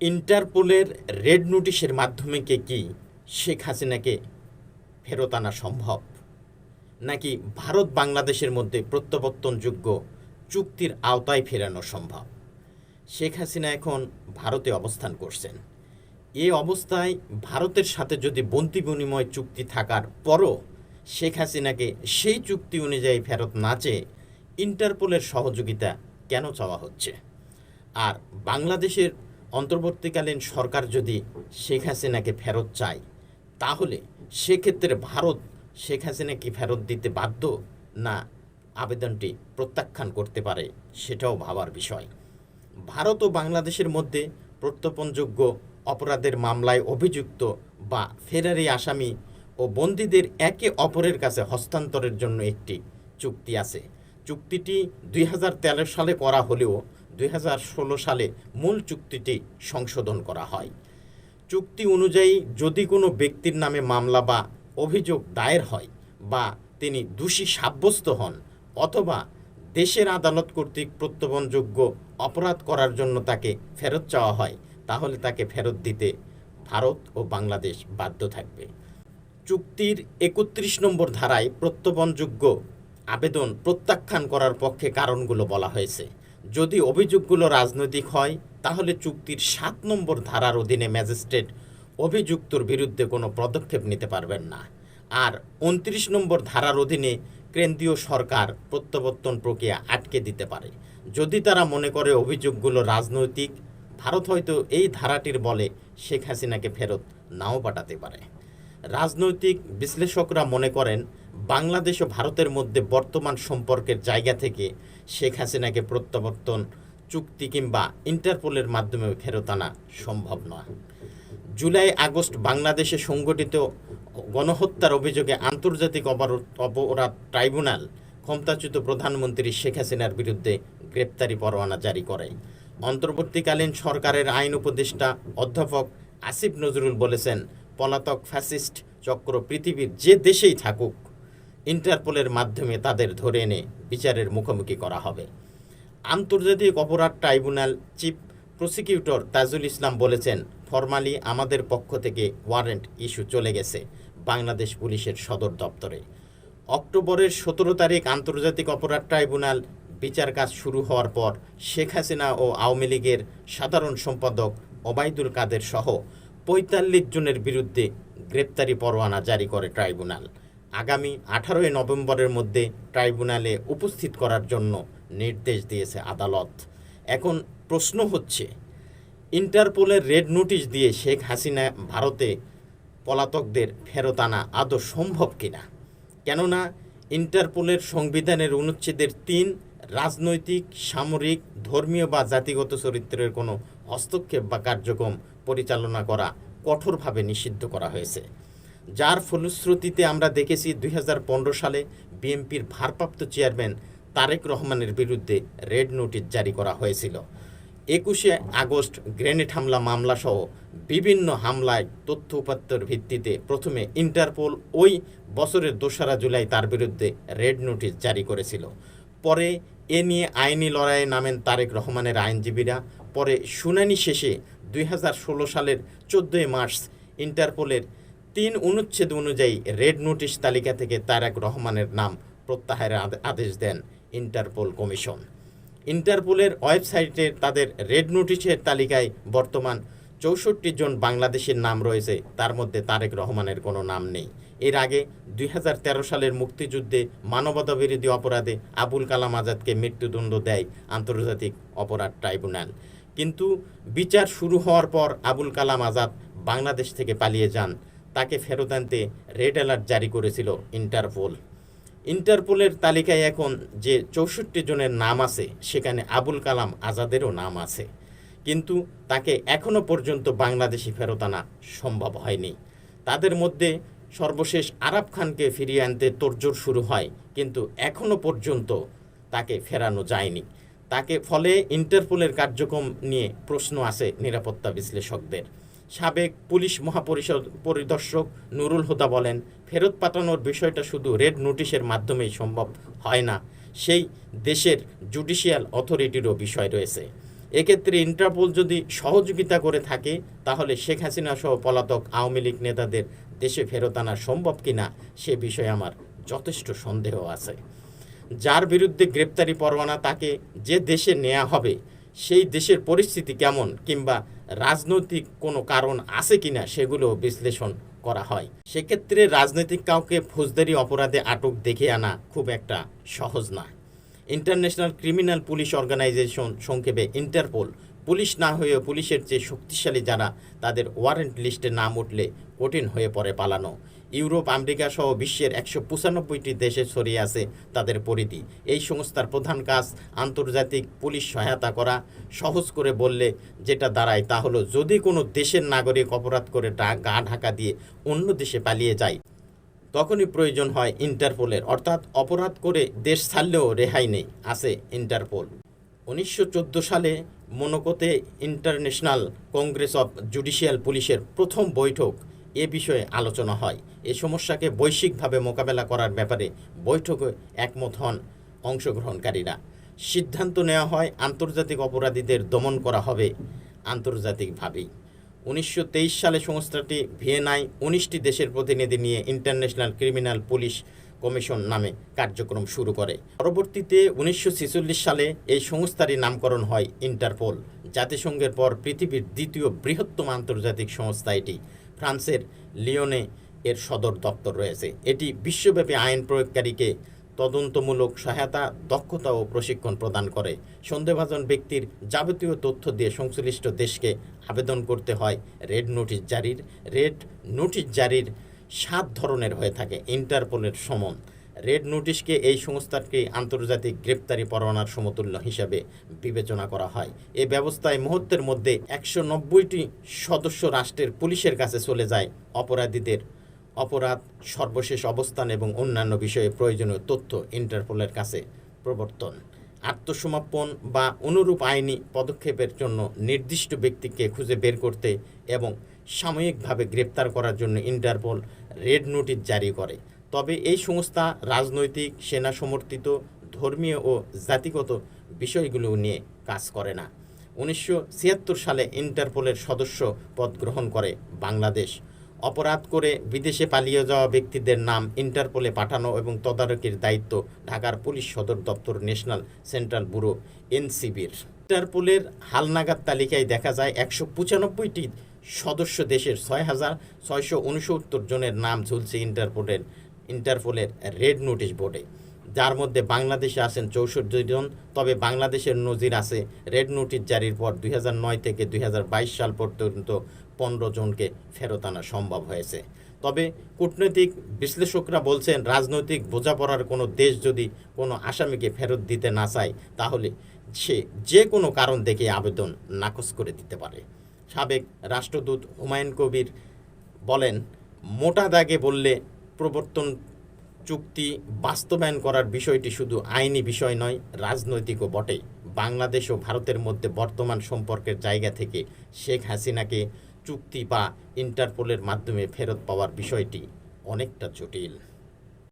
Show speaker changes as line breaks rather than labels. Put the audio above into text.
ইন্টারপোলের red নোটিশের মাধ্যমে কে কি শেখ হাসিনাকে ফেরত আনা সম্ভব? নাকি ভারত বাংলাদেশের মধ্যে প্রত্যাবর্তনযোগ্য চুক্তির আওতায় ফেরানো সম্ভব? শেখ হাসিনা এখন ভারতে অবস্থান করছেন। এ অবস্থায় ভারতের সাথে যদি বন্তি বিনিময় চুক্তি থাকার পরও শেখ হাসিনাকে সেই চুক্তি অনুযায়ী ফেরত না চেয়ে ইন্টারপোলের সহযোগিতা কেন চাওয়া হচ্ছে? আর বাংলাদেশের অন্তর্বর্তীকালীন সরকার যদি শেখ হাসিনাকে ফেরত চায়, তাহলে সেক্ষেত্রে ভারত শেখ হাসিনাকে ফেরত দিতে বাধ্য না আবেদনটি প্রত্যাখ্যান করতে পারে, সেটাও ভাবার বিষয়। ভারত ও বাংলাদেশের মধ্যে প্রত্যর্পণযোগ্য অপরাধের মামলায় অভিযুক্ত বা ফেরারি আসামি ও বন্দীদের একে অপরের কাছে হস্তান্তরের জন্য একটি চুক্তি আছে। চুক্তিটি দুই হাজার তেরো সালে করা হলেও দুই হাজার ষোলো সালে মূল চুক্তিটি সংশোধন করা হয়। চুক্তি অনুযায়ী যদি কোনো ব্যক্তির নামে মামলা বা অভিযোগ দায়ের হয় বা তিনি দোষী সাব্যস্ত হন অথবা দেশের আদালত কর্তৃক প্রত্যবনযোগ্য অপরাধ করার জন্য তাকে ফেরত চাওয়া হয়, তাহলে তাকে ফেরত দিতে ভারত ও বাংলাদেশ বাধ্য থাকবে। চুক্তির একত্রিশ নম্বর ধারায় প্রত্যবনযোগ্য আবেদন প্রত্যাখ্যান করার পক্ষে কারণগুলো বলা হয়েছে। যদি অভিযোগগুলো রাজনৈতিক হয়, তাহলে চুক্তির সাত নম্বর ধারার অধীনে ম্যাজিস্ট্রেট অভিযুক্তর বিরুদ্ধে কোনো পদক্ষেপ নিতে পারবেন না। আর উনত্রিশ নম্বর ধারার অধীনে কেন্দ্রীয় সরকার প্রত্যাবর্তন প্রক্রিয়া আটকে দিতে পারে। যদি তারা মনে করে অভিযোগগুলো রাজনৈতিক, ভারত হয়তো এই ধারাটির বলে শেখ হাসিনাকে ফেরত নাও পাঠাতে পারে। রাজনৈতিক বিশ্লেষকরা মনে করেন বাংলাদেশ ও ভারতের মধ্যে বর্তমান সম্পর্কের জায়গা থেকে শেখ হাসিনাকে প্রত্যাবর্তন, চুক্তি কিংবা ইন্টারপোলের মাধ্যমে ফেরত আনা সম্ভব নয়। জুলাই আগস্ট বাংলাদেশে সংগঠিত গণহত্যার অভিযোগে আন্তর্জাতিক অপরাধ অপরাধ ট্রাইব্যুনাল ক্ষমতাচ্যুত প্রধানমন্ত্রী শেখ হাসিনার বিরুদ্ধে গ্রেপ্তারি পরোয়ানা জারি করে। অন্তর্বর্তীকালীন সরকারের আইন উপদেষ্টা অধ্যাপক আসিফ নজরুল বলেছেন, পলাতক ফ্যাসিস্ট চক্র পৃথিবীর যে দেশেই থাকুক ইন্টারপোলের মাধ্যমে তাদের ধরে এনে বিচারের মুখোমুখি করা হবে। আন্তর্জাতিক অপরাধ tribunal chief prosecutor Tajul Islam বলেছেন, ফরমালি আমাদের পক্ষ থেকে ওয়ারেন্ট ইস্যু চলে গেছে বাংলাদেশ পুলিশের সদর দপ্তরে। অক্টোবরের সতেরো তারিখ আন্তর্জাতিক অপরাধ ট্রাইব্যুনাল বিচার কাজ শুরু হওয়ার পর শেখ হাসিনা ও আওয়ামী লীগের সাধারণ সম্পাদক ওবায়দুল কাদের সহ পঁয়তাল্লিশ জনের বিরুদ্ধে গ্রেপ্তারি পরোয়ানা জারি করে ট্রাইব্যুনাল। আগামী আঠারোই নভেম্বরের মধ্যে ট্রাইব্যুনালে উপস্থিত করার জন্য নির্দেশ দিয়েছে আদালত। এখন প্রশ্ন হচ্ছে, ইন্টারপোলের রেড নোটিশ দিয়ে শেখ হাসিনা ভারতে পলাতকদের ফেরত আনা আদৌ সম্ভব কিনা? কেননা ইন্টারপোলের সংবিধানের অনুচ্ছেদের তিন রাজনৈতিক, সামরিক, ধর্মীয় বা জাতিগত চরিত্রের কোনো হস্তক্ষেপ বা কার্যক্রম পরিচালনা করা কঠোরভাবে নিষিদ্ধ করা হয়েছে। যার ফলশ্রুতিতে আমরা দেখেছি দুই হাজার পনেরো সালে বিএনপির ভারপ্রাপ্ত চেয়ারম্যান তারেক রহমানের বিরুদ্ধে রেড নোটিশ জারি করা হয়েছিল। একুশে আগস্ট গ্রেনেড হামলা মামলাসহ বিভিন্ন হামলায় তথ্য উপাত্তর ভিত্তিতে প্রথমে ইন্টারপোল ওই বছরের দোসরা জুলাই তার বিরুদ্ধে রেড নোটিশ জারি করেছিল। পরে এ নিয়ে আইনি লড়াইয়ে নামেন তারেক রহমানের আইনজীবীরা। পরে শুনানি শেষে দুই হাজার ষোলো সালের চোদ্দোই মার্চ ইন্টারপোলের তিন অনুচ্ছেদ অনুযায়ী রেড নোটিশ তালিকা থেকে তারেক রহমানের নাম প্রত্যাহারের আদেশ দেন ইন্টারপোল কমিশন। ইন্টারপোলের ওয়েবসাইটে তাদের রেড নোটিশের তালিকায় বর্তমান চৌষট্টি জন বাংলাদেশের নাম রয়েছে, তার মধ্যে তারেক রহমানের কোনো নাম নেই। এর আগে দুই হাজার তেরো সালের মুক্তিযুদ্ধে মানবতা বিরোধী অপরাধে আবুল কালাম আজাদকে মৃত্যুদণ্ড দেয় আন্তর্জাতিক অপরাধ ট্রাইব্যুনাল। কিন্তু বিচার শুরু হওয়ার পর আবুল কালাম আজাদ বাংলাদেশ থেকে পালিয়ে যান তাকে ফেরত আনতে রেড অ্যালার্ট জারি করেছিল ইন্টারপোল। ইন্টারপোলের তালিকায় এখন যে চৌষট্টি জনের নাম আছে, সেখানে আবুল কালাম আজাদেরও নাম আছে। কিন্তু তাকে এখনও পর্যন্ত বাংলাদেশি ফেরত আনা সম্ভব হয়নি। তাদের মধ্যে সর্বশেষ আরাব খানকে ফিরিয়ে আনতে তোড়জোড় শুরু হয়, কিন্তু এখনও পর্যন্ত তাকে ফেরানো যায়নি। তাকে ফলে ইন্টারপোলের কার্যক্রম নিয়ে প্রশ্ন আছে নিরাপত্তা বিশ্লেষকদের। সাবেক পুলিশ মহাপরিষদ পরিদর্শক নুরুল হুদা বলেন, ফেরত পাঠানোর বিষয়টা শুধু রেড নোটিশের মাধ্যমেই সম্ভব হয় না, সেই দেশের জুডিশিয়াল অথরিটিরও বিষয় রয়েছে। এক্ষেত্রে ইন্টারপোল যদি সহযোগিতা করে থাকে, তাহলে শেখ হাসিনা সহ পলাতক আওয়ামী লীগ নেতাদের দেশে ফেরত আনা সম্ভব কিনা, সে বিষয়ে আমার যথেষ্ট সন্দেহ আছে। যার বিরুদ্ধে গ্রেপ্তারি পরোয়ানা তাকে যে দেশে নেওয়া হবে, সেই দেশের পরিস্থিতি কেমন কিংবা রাজনৈতিক কোনো কারণ আছে কিনা সেগুলো বিশ্লেষণ করা হয়। সেক্ষেত্রে রাজনৈতিক কাউকে ফৌজদারি অপরাধে আটক দেখে আনা খুব একটা সহজ না। ইন্টারন্যাশনাল ক্রিমিনাল পুলিশ অর্গানাইজেশন সংক্ষেপে ইন্টারপোল, পুলিশ না হয়েও পুলিশের চেয়ে শক্তিশালী যারা, তাদের ওয়ারেন্ট লিস্টে নাম উঠলে কঠিন হয়ে পড়ে পালানো। ইউরোপ, আমেরিকা সহ বিশ্বের একশো পঁচানব্বইটি দেশে ছড়িয়ে আছে তাদের পরিধি। এই সংস্থার প্রধান কাজ আন্তর্জাতিক পুলিশ সহায়তা করা। সহজ করে বললে যেটা দাঁড়ায় তা হলো, যদি কোনো দেশের নাগরিক অপরাধ করে গা ঢাকা দিয়ে অন্য দেশে পালিয়ে যায়, তখনই প্রয়োজন হয় ইন্টারপোলের। অর্থাৎ অপরাধ করে দেশ ছাড়লেও রেহাই নেই, আছে ইন্টারপোল। উনিশশো চোদ্দ সালে মোনাকোতে ইন্টারন্যাশনাল কংগ্রেস অফ জুডিশিয়াল পুলিশের প্রথম বৈঠক এ বিষয়ে আলোচনা হয়। এ সমস্যাকে বৈশ্বিকভাবে মোকাবেলা করার ব্যাপারে বৈঠকে একমত হন অংশগ্রহণকারীরা। সিদ্ধান্ত নেওয়া হয়, আন্তর্জাতিক অপরাধীদের দমন করা হবে আন্তর্জাতিকভাবেই। উনিশশো তেইশ সালে সংস্থাটি ভিয়েনায় উনিশটি দেশের প্রতিনিধি নিয়ে ইন্টারন্যাশনাল ক্রিমিনাল পুলিশ কমিশন নামে কার্যক্রম শুরু করে। পরবর্তীতে উনিশশো ছেচল্লিশ সালে এই সংস্থারই নামকরণ হয় ইন্টারপোল। জাতিসংঘের পর পৃথিবীর দ্বিতীয় বৃহত্তম আন্তর্জাতিক সংস্থা এটি। ফ্রান্সের লিওনে এর সদর দপ্তর রয়েছে। এটি বিশ্বব্যাপী আইন প্রয়োগকারীকে তদন্তমূলক সহায়তা, দক্ষতা ও প্রশিক্ষণ প্রদান করে। সন্দেহভাজন ব্যক্তির যাবতীয় তথ্য দিয়ে সংশ্লিষ্ট দেশকে আবেদন করতে হয় রেড নোটিশ জারির। রেড নোটিশ জারির সাত ধরনের হয়ে থাকে। ইন্টারপোলের সমন রেড নোটিশকে এই সংস্থাকে আন্তর্জাতিক গ্রেপ্তারি পরোয়ানার সমতুল্য হিসাবে বিবেচনা করা হয়। এই ব্যবস্থায় মুহূর্তের মধ্যে একশো নব্বইটি সদস্য রাষ্ট্রের পুলিশের কাছে চলে যায় অপরাধীদের। অপরাধ, সর্বশেষ অবস্থান এবং অন্যান্য বিষয়ে প্রয়োজনীয় তথ্য ইন্টারপোলের কাছে। প্রবর্তন আত্মসমর্পণ বা অনুরূপ আইনি পদক্ষেপের জন্য নির্দিষ্ট ব্যক্তিকে খুঁজে বের করতে এবং সাময়িকভাবে গ্রেপ্তার করার জন্য ইন্টারপোল রেড নোটিশ জারি করে। তবে এই সংস্থা রাজনৈতিক, সেনা সমর্থিত, ধর্মীয় ও জাতিগত বিষয়গুলো নিয়ে কাজ করে না। উনিশশো ছিয়াত্তর সালে ইন্টারপোলের সদস্য পদ গ্রহণ করে বাংলাদেশ। অপরাধ করে বিদেশে পালিয়ে যাওয়া ব্যক্তিদের নাম ইন্টারপোলে পাঠানো এবং তদারকির দায়িত্ব ঢাকার পুলিশ সদর দপ্তর ন্যাশনাল সেন্ট্রাল ব্যুরো এনসিবির। ইন্টারপোলের হালনাগাদ তালিকায় দেখা যায় একশো পঁচানব্বইটি সদস্য দেশের ছয় হাজার ছয়শো উনসত্তর জনের নাম ঝুলছে ইন্টারপোলের ইন্টারপোলের রেড নোটিশ বোর্ডে। যার মধ্যে বাংলাদেশে আছেন চৌষট্টি জন, তবে বাংলাদেশের নজির আছে রেড নোটিশ জারির পর দুই থেকে দুই হাজার বাইশ সাল পর্যন্ত পনেরো জনকে ফেরত আনা সম্ভব হয়েছে। তবে কূটনৈতিক বিশ্লেষকরা বলছেন, রাজনৈতিক বোঝাপড়ার কোনো দেশ যদি কোনো আসামিকে ফেরত দিতে না চায়, তাহলে সে যে কোনো কারণ দেখে আবেদন নাকচ করে দিতে পারে। সাবেক রাষ্ট্রদূত হুমায়ুন কবির বলেন, মোটা দাগে বললে প্রবর্তন চুক্তি বাস্তবায়ন করার বিষয়টি শুধু আইনি বিষয় নয়, রাজনৈতিকও বটে বাংলাদেশ ও ভারতের মধ্যে বর্তমান সম্পর্কের জায়গা থেকে শেখ হাসিনাকে চুক্তি বা ইন্টারপোলের মাধ্যমে ফেরত পাওয়ার বিষয়টি অনেকটা জটিল।